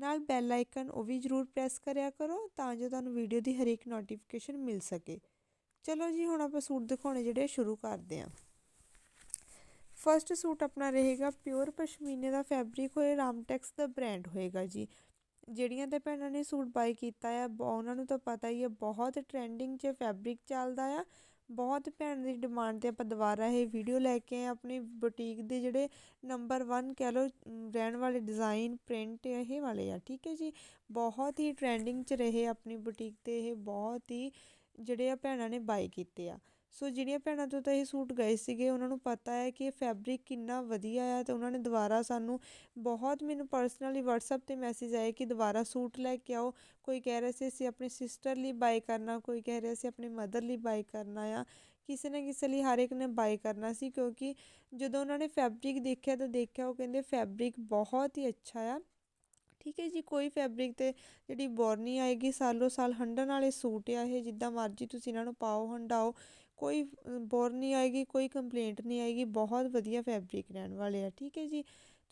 ਨਾਲ bell icon ਉਹ ਵੀ ਜ਼ਰੂਰ ਪ੍ਰੈਸ ਕਰਿਆ ਕਰੋ ਤਾਂ ਜੋ ਤੁਹਾਨੂੰ ਵੀਡੀਓ ਦੀ ਹਰੇਕ ਨੋਟੀਫਿਕੇਸ਼ਨ ਮਿਲ ਸਕੇ। ਚਲੋ ਜੀ, ਹੁਣ ਆਪਾਂ ਸੂਟ ਦਿਖਾਉਣੇ ਜਿਹੜੇ ਸ਼ੁਰੂ ਕਰਦੇ ਹਾਂ। ਫਰਸਟ ਸੂਟ ਆਪਣਾ ਰਹੇਗਾ ਪਿਓਰ ਪਸ਼ਮੀਨੇ ਦਾ ਫੈਬਰਿਕ ਹੋਏ, ਰਾਮਟੈਕਸ ਦਾ ਬ੍ਰਾਂਡ ਹੋਏਗਾ ਜੀ। ਜਿਹੜੀਆਂ ਤੇ ਭੈਣਾਂ ਨੇ ਸੂਟ ਬਾਈ ਕੀਤਾ ਆ ਉਹਨਾਂ ਨੂੰ ਤਾਂ ਪਤਾ ਹੀ ਹੈ ਬਹੁਤ ਟ੍ਰੈਂਡਿੰਗ 'ਚ ਫੈਬਰਿਕ ਚੱਲਦਾ ਆ। ਬਹੁਤ ਭੈਣ ਦੀ ਡਿਮਾਂਡ ਤੇ ਆਪਾਂ ਦੁਬਾਰਾ ਇਹ ਵੀਡੀਓ ਲੈ ਕੇ ਆਏ ਆਪਣੀ ਬੁਟੀਕ ਦੇ ਜਿਹੜੇ ਨੰਬਰ 1 ਕਹਿ ਲਓ ਰਹਿਣ ਵਾਲੇ ਡਿਜ਼ਾਈਨ ਪ੍ਰਿੰਟ ਇਹ ਵਾਲੇ ਆ, ਠੀਕ ਹੈ ਜੀ? ਬਹੁਤ ਹੀ ਟ੍ਰੈਂਡਿੰਗ 'ਚ ਰਹੇ ਆਪਣੀ ਬੁਟੀਕ ਤੇ ਇਹ, ਬਹੁਤ ਹੀ ਜਿਹੜੇ ਆ ਭੈਣਾਂ ਨੇ ਬਾਏ ਕੀਤੇ ਆ। ਸੋ ਜਿਹੜੀਆਂ ਭੈਣਾਂ ਤੋਂ ਤਾਂ ਇਹ ਸੂਟ ਗਏ ਸੀਗੇ, ਉਹਨਾਂ ਨੂੰ ਪਤਾ ਹੈ ਕਿ ਇਹ ਫੈਬਰਿਕ ਕਿੰਨਾ ਵਧੀਆ ਆ ਤੇ ਉਹਨਾਂ ਨੇ ਦੁਬਾਰਾ ਸਾਨੂੰ ਬਹੁਤ ਮੈਨੂੰ ਪਰਸਨਲੀ WhatsApp ਤੇ ਮੈਸੇਜ ਆਏ ਕਿ ਦੁਬਾਰਾ ਸੂਟ ਲੈ ਕੇ ਆਓ। ਕੋਈ ਕਹਿ ਰਿਹਾ ਸੀ, ਅਸੀਂ ਆਪਣੀ ਸਿਸਟਰ ਲਈ ਬਾਈ ਕਰਨਾ, ਕੋਈ ਕਹਿ ਰਿਹਾ ਸੀ, ਆਪਣੀ ਮਦਰ ਲਈ ਬਾਈ ਕਰਨਾ ਆ। ਕਿਸੇ ਨਾ ਕਿਸੇ ਲਈ ਹਰ ਇੱਕ ਨੇ ਬਾਈ ਕਰਨਾ ਸੀ ਕਿਉਂਕਿ ਜਦੋਂ ਉਹਨਾਂ ਨੇ ਫੈਬਰਿਕ ਦੇਖਿਆ ਤਾਂ ਦੇਖਿਆ, ਉਹ ਕਹਿੰਦੇ ਫੈਬਰਿਕ ਬਹੁਤ ਹੀ ਅੱਛਾ ਆ। ਠੀਕ ਹੈ ਜੀ, ਕੋਈ ਫੈਬਰਿਕ ਤੇ ਜਿਹੜੀ ਬੋਰ ਨਹੀਂ ਆਏਗੀ, ਸਾਲੋ ਸਾਲ ਹੰਡਣ ਵਾਲੇ ਸੂਟ ਆ ਇਹ, ਜਿੱਦਾਂ ਮਰਜ਼ੀ ਤੁਸੀਂ ਇਹਨਾਂ ਨੂੰ ਪਾਓ, ਹੰਡਾਓ। ਕੋਈ ਬੋਰ ਨਹੀਂ ਆਏਗੀ, ਕੋਈ ਕੰਪਲੇਂਟ ਨਹੀਂ ਆਏਗੀ, ਬਹੁਤ ਵਧੀਆ ਫੈਬਰਿਕ ਰਹਿਣ ਵਾਲੇ ਆ, ਠੀਕ ਹੈ ਜੀ।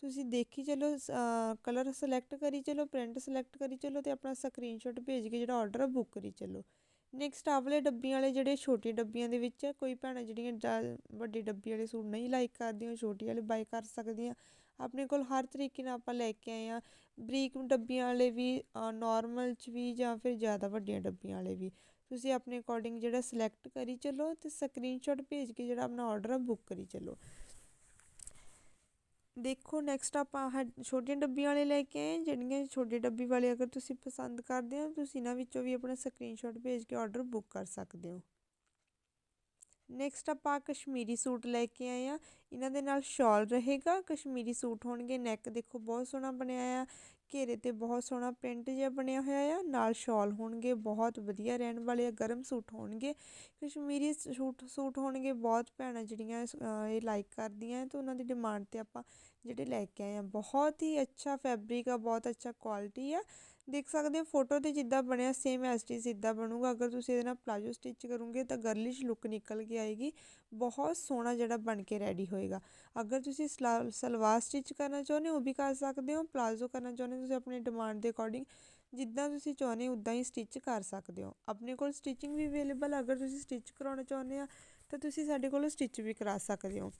ਤੁਸੀਂ ਦੇਖੀ ਚਲੋ ਕਲਰ ਸਿਲੈਕਟ ਕਰੀ ਚਲੋ ਪ੍ਰਿੰਟ ਸਿਲੈਕਟ ਕਰੀ ਚਲੋ ਤੇ ਆਪਣਾ ਸਕਰੀਨਸ਼ਾਟ ਭੇਜ ਕੇ ਜਿਹੜਾ ਆਰਡਰ ਆ ਬੁੱਕ ਕਰੀ ਚਲੋ। ਨੈਕਸਟ ਆਵਲੇ ਡੱਬੀਆਂ ਵਾਲੇ ਜਿਹੜੇ ਛੋਟੀ ਡੱਬੀਆਂ ਦੇ ਵਿੱਚ ਕੋਈ ਭੈਣਾਂ ਜਿਹੜੀਆਂ ਵੱਡੀ ਡੱਬੀ ਵਾਲੇ ਸੂਟ ਨਹੀਂ ਲਾਈਕ ਕਰਦੀਆਂ ਛੋਟੀ ਵਾਲੇ ਬਾਈ ਕਰ ਸਕਦੀਆਂ। ਆਪਣੇ ਕੋਲ ਹਰ ਤਰੀਕੇ ਨਾਲ ਆਪਾਂ ਲੈ ਕੇ ਆਏ ਆ। ਬਰੀਕ ਡੱਬੀਆਂ ਵਾਲੇ ਵੀ ਨਾਰਮਲ ਚ ਵੀ ਜਾਂ ਫਿਰ ਜ਼ਿਆਦਾ ਵੱਡੀਆਂ ਡੱਬੀਆਂ ਵਾਲੇ ਵੀ। ਤੁਸੀਂ ਆਪਣੇ ਅਕੋਰਡਿੰਗ ਜਿਹੜਾ ਸਿਲੈਕਟ ਕਰੀ ਚਲੋ ਤੇ ਸਕਰੀਨਸ਼ਾਟ ਭੇਜ ਕੇ ਜਿਹੜਾ ਆਪਣਾ ਆਰਡਰ ਆ ਬੁੱਕ ਕਰੀ ਚਲੋ। ਦੇਖੋ ਨੈਕਸਟ ਆਪਾਂ ਆਹ ਛੋਟੀਆਂ ਡੱਬੀਆਂ ਵਾਲੇ ਲੈ ਕੇ ਆਏ, ਜਿਹੜੀਆਂ ਛੋਟੀ ਡੱਬੀ ਵਾਲੇ ਅਗਰ ਤੁਸੀਂ ਪਸੰਦ ਕਰਦੇ ਹੋ, ਤੁਸੀਂ ਇਹਨਾਂ ਵਿੱਚੋਂ ਵੀ ਆਪਣਾ ਸਕਰੀਨਸ਼ਾਟ ਭੇਜ ਕੇ ਆਰਡਰ ਬੁੱਕ ਕਰ ਸਕਦੇ ਹੋ। ਨੈਕਸਟ ਆਪਾਂ ਕਸ਼ਮੀਰੀ ਸੂਟ ਲੈ ਕੇ ਆਏ ਆ। ਇਹਨਾਂ ਦੇ ਨਾਲ ਸ਼ਾਲ ਰਹੇਗਾ, ਕਸ਼ਮੀਰੀ ਸੂਟ ਹੋਣਗੇ ਨੈਕ ਦੇਖੋ ਬਹੁਤ ਸੋਹਣਾ ਬਣਿਆ ਆ। ਘੇਰੇ ਤੇ ਬਹੁਤ ਸੋਹਣਾ ਪ੍ਰਿੰਟ ਜਿਹਾ ਬਣਿਆ ਹੋਇਆ ਆ। ਨਾਲ ਸ਼ਾਲ ਹੋਣਗੇ, ਬਹੁਤ ਵਧੀਆ ਰਹਿਣ ਵਾਲੇ ਆ, ਗਰਮ ਸੂਟ ਹੋਣਗੇ। ਕਸ਼ਮੀਰੀ ਸੂਟ ਸੂਟ ਹੋਣਗੇ ਬਹੁਤ ਭੈਣਾਂ ਜਿਹੜੀਆਂ ਇਹ ਲਾਈਕ ਕਰਦੀਆਂ ਤੇ ਉਹਨਾਂ ਦੀ ਡਿਮਾਂਡ ਤੇ ਆਪਾਂ ਜਿਹੜੇ ਲੈ ਕੇ ਆਏ ਆ। ਬਹੁਤ ਹੀ ਅੱਛਾ ਫੈਬਰਿਕ ਆ, ਬਹੁਤ ਅੱਛਾ ਕੁਆਲਿਟੀ ਆ। ਦੇਖ ਸਕਦੇ ਹੋ ਫੋਟੋ ਤੇ ਜਿੱਦਾਂ ਬਣਿਆ ਸੇਮ ਐਸ ਟੀ ਸਿੱਧਾ ਬਣੂਗਾ। ਅਗਰ ਤੁਸੀਂ ਇਹਦੇ ਨਾਲ ਪਲਾਜੋ ਸਟਿਚ ਕਰੋਗੇ ਤਾਂ ਗਰਲਿਸ਼ ਲੁੱਕ ਨਿਕਲ ਕੇ ਆਏਗੀ। ਬਹੁਤ ਸੋਹਣਾ ਜਿਹੜਾ ਬਣ ਕੇ ਰੈਡੀ ਹੋਏਗਾ। ਅਗਰ ਤੁਸੀਂ ਸਲਵਾਰ ਸਟਿਚ ਕਰਨਾ ਚਾਹੁੰਦੇ ਹੋ, ਉਹ ਵੀ ਕਰ ਸਕਦੇ ਹੋ। ਪਲਾਜੋ ਕਰਨਾ ਚਾਹੁੰਦੇ ਤੁਸੀਂ ਆਪਣੀ ਡਿਮਾਂਡ ਦੇ ਅਕੋਰਡਿੰਗ ਜਿੱਦਾਂ ਤੁਸੀਂ ਚਾਹੁੰਦੇ ਉੱਦਾਂ ਹੀ ਸਟਿਚ ਕਰ ਸਕਦੇ ਹੋ। ਆਪਣੇ ਕੋਲ ਸਟਿਚਿੰਗ ਵੀ ਅਵੇਲੇਬਲ ਅਗਰ ਤੁਸੀਂ ਸਟਿਚ ਕਰਾਉਣਾ ਚਾਹੁੰਦੇ ਆ, ਤਾਂ ਤੁਸੀਂ ਸਾਡੇ ਕੋਲੋਂ ਸਟਿਚ ਵੀ ਕਰਾ ਸਕਦੇ ਹੋ।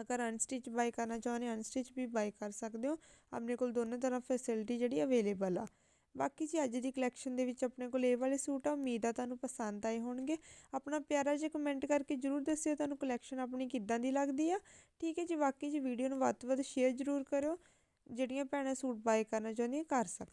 ਅਗਰ ਅਨਸਟਿਚ ਬਾਈ ਕਰਨਾ ਚਾਹੁੰਦੇ ਅਨਸਟਿਚ ਵੀ ਬਾਈ ਕਰ ਸਕਦੇ ਹੋ। ਆਪਣੇ ਕੋਲ ਦੋਨੋਂ ਤਰ੍ਹਾਂ ਫੈਸਿਲਿਟੀ ਜਿਹੜੀ ਅਵੇਲੇਬਲ ਆ। ਬਾਕੀ ਜੀ, ਅੱਜ ਦੀ ਕਲੈਕਸ਼ਨ ਦੇ ਵਿੱਚ ਆਪਣੇ ਕੋਲ ਇਹ ਵਾਲੇ ਸੂਟ ਆ, ਉਮੀਦ ਆ ਤੁਹਾਨੂੰ ਪਸੰਦ ਆਏ ਹੋਣਗੇ। ਆਪਣਾ ਪਿਆਰਾ ਜਿਹਾ ਕਮੈਂਟ ਕਰਕੇ ਜਰੂਰ ਦੱਸਿਓ ਤੁਹਾਨੂੰ ਕਲੈਕਸ਼ਨ ਆਪਣੀ ਕਿੱਦਾਂ ਦੀ ਲੱਗਦੀ ਆ। ਠੀਕ ਹੈ ਜੀ, ਬਾਕੀ ਜੀ ਵੀਡੀਓ ਨੂੰ ਵੱਧ ਤੋਂ ਵੱਧ ਸ਼ੇਅਰ ਜਰੂਰ ਕਰੋ ਜਿਹੜੀਆਂ ਭੈਣਾਂ ਸੂਟ ਬਾਏ ਕਰਨਾ ਚਾਹੁੰਦੀਆਂ ਕਰ ਸਕਦੀਆਂ।